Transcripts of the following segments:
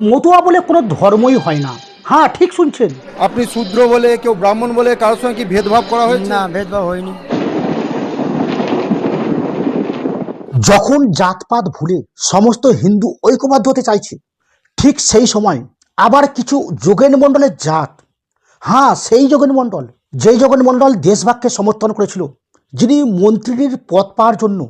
মতুয়া বলে কোনো ধর্মই হয় না। হ্যাঁ ঠিক শুনছেন। আপনি শূদ্র বলে কেউ ব্রাহ্মণ বলে কারোর সঙ্গে কি ভেদভাব করা হয়েছে? না ভেদভাব হয়নি। যখন জাতপাত ভুলে সমস্ত হিন্দু ঐক্যবদ্ধ হতে চাইছে ঠিক সেই সময় আবার কিছু যোগেন মণ্ডলের জাত হ্যাঁ সেই যোগেন মণ্ডল যেই যোগেন মণ্ডল দেশভাগকে সমর্থন করেছিল যিনি মন্ত্রীর পদ পাওয়ার জন্য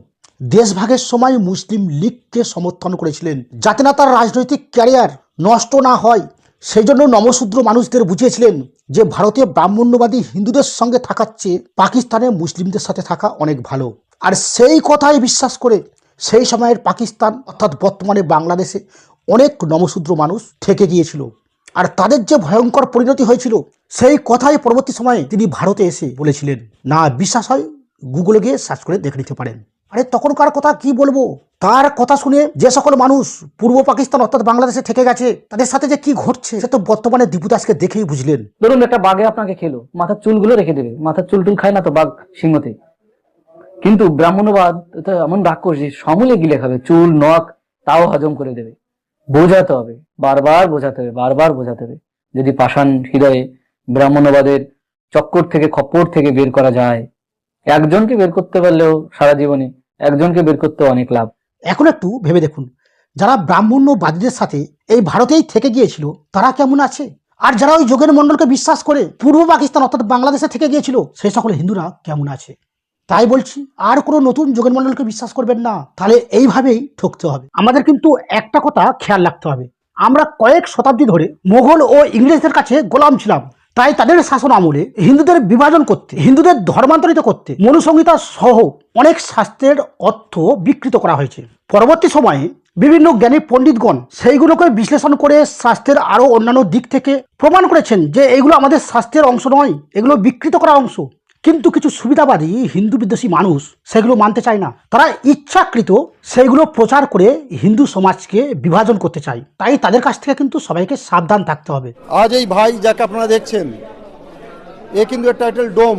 দেশভাগের সময় মুসলিম লীগকে সমর্থন করেছিলেন। যাতে না তার রাজনৈতিক ক্যারিয়ার নষ্ট না হয়। সেই জন্য নমশূদ্র মানুষদের বুঝিয়েছিলেন যে ভারতীয় ব্রাহ্মণ্যবাদী হিন্দুদের সঙ্গে থাকার চেয়ে পাকিস্তানে মুসলিমদের সাথে থাকা অনেক ভালো। আর সেই কথাই বিশ্বাস করে সেই সময়ের পাকিস্তান, অর্থাৎ বর্তমানে বাংলাদেশে অনেক নমশূদ্র মানুষ থেকে গিয়েছিল। আর তাদের যে ভয়ঙ্কর পরিণতি হয়েছিল, সেই কথাই পরবর্তী সময়ে তিনি ভারতে এসে বলেছিলেন। না, বিশ্বাস হয়, গুগলে গিয়ে সার্চ করে দেখে নিতে পারেন। আরে তখনকার কথা কি বলব? তার কথা শুনে যে সকল মানুষ পূর্ব পাকিস্তান অর্থাৎ বাংলাদেশে থেকে গেছে, তাদের সাথে যে কি ঘটছে, সে তো বর্তমানে দীপু দাসকে দেখেই বুঝলেন। ধরুন একটা বাঘে আপনাকে খেলো, মাথার চুলগুলো রেখে দেবে, মাথার চুল টুল খায় না তো বাঘ সিংহতে। কিন্তু ব্রাহ্মণবাদ এমন রাক্ষস যে সমূলে গিলে খাবে, চুল, নখ, তাও হজম করে দেবে। বোঝাতে হবে, বারবার বোঝাতে হবে, বারবার বোঝাতে হবে, যদি পাষাণ হৃদয়ে ব্রাহ্মণবাদের চক্কর থেকে খপ্পর থেকে বের করা যায়, একজনকে বের করতে পারলেও সারা জীবনে একজনকে বের করতে অনেক লাভ। এখন একটু ভেবে দেখুন, যারা ব্রাহ্মণ্যবাদীদের সাথে এই ভারতেই থেকে গিয়েছিল, তারা কেমন আছে? আর যারা ওই যোগের মণ্ডলকে বিশ্বাস করে পূর্ব পাকিস্তান অর্থাৎ বাংলাদেশে থেকে গিয়েছিল, সেই সকল হিন্দুরা কেমন আছে? তাই বলছি, আর কোনো নতুন যোগের মণ্ডলকে বিশ্বাস করবেন না, তাহলে এইভাবেই ঠকতে হবে। আমাদের কিন্তু একটা কথা খেয়াল রাখতে হবে। আমরা কয়েক শতাব্দী ধরে মোগল ও ইংরেজদের কাছে গোলাম ছিলাম। তাই তাদের শাসন আমলে হিন্দুদের বিভাজন করতে, হিন্দুদের ধর্মান্তরিত করতে মনুসংহিতা সহ অনেক শাস্ত্রের অর্থ বিকৃত করা হয়েছে। পরবর্তী সময়ে বিভিন্ন জ্ঞানী পণ্ডিতগণ সেইগুলোকে বিশ্লেষণ করে শাস্ত্রের আরও অন্যান্য দিক থেকে প্রমাণ করেছেন যে এগুলো আমাদের শাস্ত্রের অংশ নয়, এগুলো বিকৃত করা অংশ। কিন্তু কিছু সুবিধাবাদী হিন্দু বিদ্বেষী মানুষ সেগুলো মানতে চায় না। তারা ইচ্ছাকৃত সেইগুলো প্রচার করে হিন্দু সমাজকে বিভাজন করতে চায়। তাই তাদের কাছ থেকে কিন্তু সবাইকে সাবধান থাকতে হবে। আজ এই ভাই যাকে আপনারা দেখছেন এ কিন্তু টাইটেল ডোম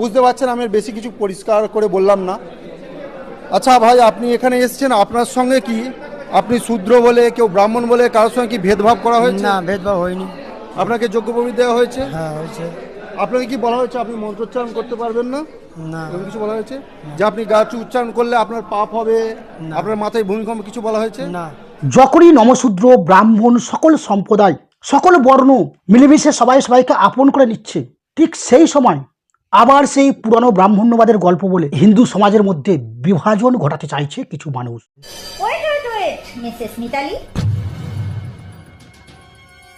বুঝতে পারছেন আমি বেশি কিছু পরিষ্কার করে বললাম না। আচ্ছা ভাই আপনি এখানে এসেছেন আপনার সঙ্গে কি? আপনি শূদ্র বলে কেউ ব্রাহ্মণ বলে কারোর সঙ্গে কি ভেদভাব করা হয়েছে? না ভেদভাব হয়নি। আপনাকে যোগ্য প্রবৃত্তি দেওয়া হয়েছে? হ্যাঁ হয়েছে। আপনাকে কি বলা হয়েছে আপনি মন্ত্রোচ্চারণ করতে পারবেন না? না। এরকম কিছু বলা হয়েছে? যে আপনি গাছ উচ্চারণ করলে আপনার পাপ হবে আপনার মাথায় ভূমিকম্প কিছু বলা হয়েছে? না। যখনই নমশূদ্র ব্রাহ্মণ সকল সম্প্রদায় সকল বর্ণ মিলেমিশে সবাই সবাইকে আপন করে নিচ্ছে। ঠিক সেই সময় আবার সেই পুরানো ব্রাহ্মণ্যবাদের গল্প বলে হিন্দু সমাজের মধ্যে বিভাজন ঘটাতে চাইছে কিছু মানুষ। মিসেস মিতালি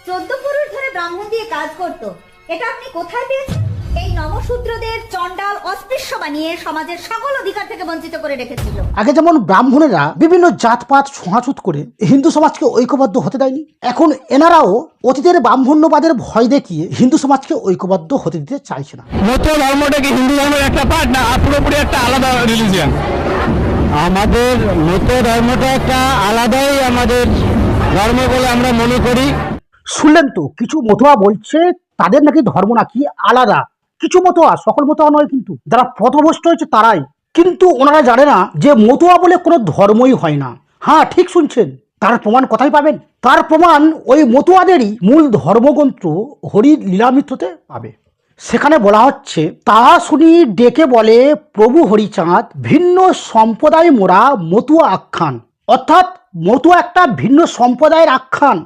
চোদ্দ পুরুষ ধরে ব্রাহ্মণ দিয়ে কাজ করত। এটা আপনি কোথায় পেয়েছেন? এই নমশূদ্রদের চণ্ডাল অস্পৃশ্য বানিয়ে সমাজের সকল অধিকার থেকে বঞ্চিত করে রেখেছিল। আগে যেমন ব্রাহ্মণেরা বিভিন্ন জাতপাত ছোঁয়াছুত করে হিন্দু সমাজকে ঐক্যবদ্ধ হতে দেয়নি এখন এনারাও অতীতের ব্রাহ্মণ্যবাদের ভয় দেখিয়ে হিন্দু সমাজকে ঐক্যবদ্ধ হতে দিতে চাইছে না। মতো ধর্মটা কি হিন্দু ধর্মের একটা পার্ট না পুরোপুরি একটা আলাদা রিলিজিয়ান আমাদের মতো ধর্মটা একটা আলাদাই আমাদের ধর্ম বলে আমরা মনে করি। শুনলেন তো কিছু মতোয়া বলছে তাদের নাকি ধর্ম নাকি আলাদা? কিছু মতোয়া, সকল মতোয়া নয় কিন্তু। যারা পথভ্রষ্ট হয়েছে তারাই। কিন্তু ওনারা জানে না যে মতুয়া বলে কোনো ধর্মই হয় না। হ্যাঁ ঠিক শুনছেন। তার প্রমাণ কোথায় পাবেন? তার প্রমাণ ওই মতুয়াদেরই মূল ধর্মগ্রন্থ হরি লীলামিত্রতে পাবে। সেখানে বলা হচ্ছে তাহা শুনি ডেকে বলে, প্রভু হরিচাঁদ, ভিন্ন সম্প্রদায় মোরা মতুয়া আখ্যান। অর্থাৎ মতুয়া একটা ভিন্ন সম্প্রদায়ের আখ্যান।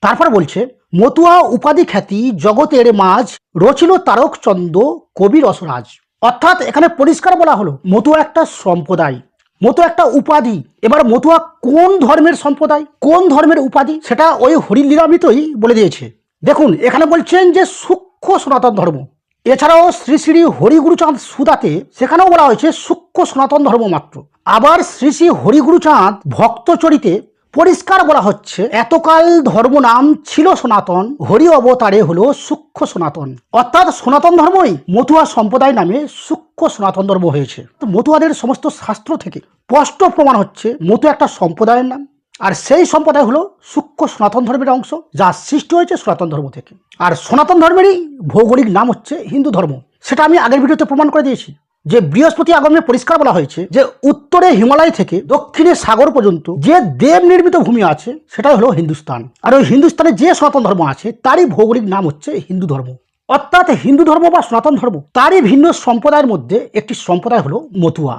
তারপর বলছে মতুয়া উপাধি খ্যাতি জগতের মাঝ রচিল তারকচন্দ্র কবি রসরাজ। অর্থাৎ এখানে পরিষ্কার বলা হলো, মতুয়া একটা সম্প্রদায় মতো একটা উপাধি। এবার মতুয়া কোন ধর্মের সম্প্রদায়, কোন ধর্মের উপাধি, সেটা ওই হরিলীলামিতই বলে দিয়েছে। দেখুন, এখানে বলছেন যে সূক্ষ্ম সনাতন ধর্ম। এছাড়াও শ্রী শ্রী হরিগুরুচাঁদ সুদাতে সেখানেও বলা হয়েছে সূক্ষ্ম সনাতন ধর্ম মাত্র। আবার শ্রী শ্রী হরিগুরুচাঁদ ভক্তচরিতে পরিষ্কার বলা হচ্ছে, এতকাল ধর্ম নাম ছিল সনাতন, হরি অবতারে হলো সূক্ষ্ম সনাতন। অর্থাৎ সনাতন ধর্মই মতুয়া সম্প্রদায় নামে সূক্ষ্ম সনাতন ধর্ম হয়েছে। মতুয়াদের সমস্ত শাস্ত্র থেকে স্পষ্ট প্রমাণ হচ্ছে মতু একটা সম্প্রদায়ের নাম, আর সেই সম্প্রদায় হলো সূক্ষ্ম সনাতন ধর্মের অংশ, যা সৃষ্টি হয়েছে সনাতন ধর্ম থেকে। আর সনাতন ধর্মেরই ভৌগোলিক নাম হচ্ছে হিন্দু ধর্ম। সেটা আমি আগের ভিডিওতে প্রমাণ করে দিয়েছি। যে বৃহস্পতি আগমনে পরিষ্কার বলা হয়েছে, যে উত্তরে হিমালয় থেকে দক্ষিণে সাগর পর্যন্ত যে দেব নির্মিত ভূমি আছে, সেটাই হলো হিন্দুস্তান। আর ওই হিন্দুস্তানে যে সনাতন ধর্ম আছে, তারই ভৌগোলিক নাম হচ্ছে হিন্দু ধর্ম। অর্থাৎ হিন্দু ধর্ম বা সনাতন ধর্ম, তারই ভিন্ন সম্প্রদায়ের মধ্যে একটি সম্প্রদায় হলো মতুয়া।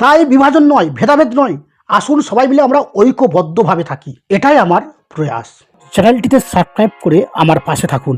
তাই বিভাজন নয়, ভেদাভেদ নয়, আসুন সবাই মিলে আমরা ঐক্যবদ্ধভাবে থাকি। এটাই আমার প্রয়াস। চ্যানেলটিতে সাবস্ক্রাইব করে আমার পাশে থাকুন।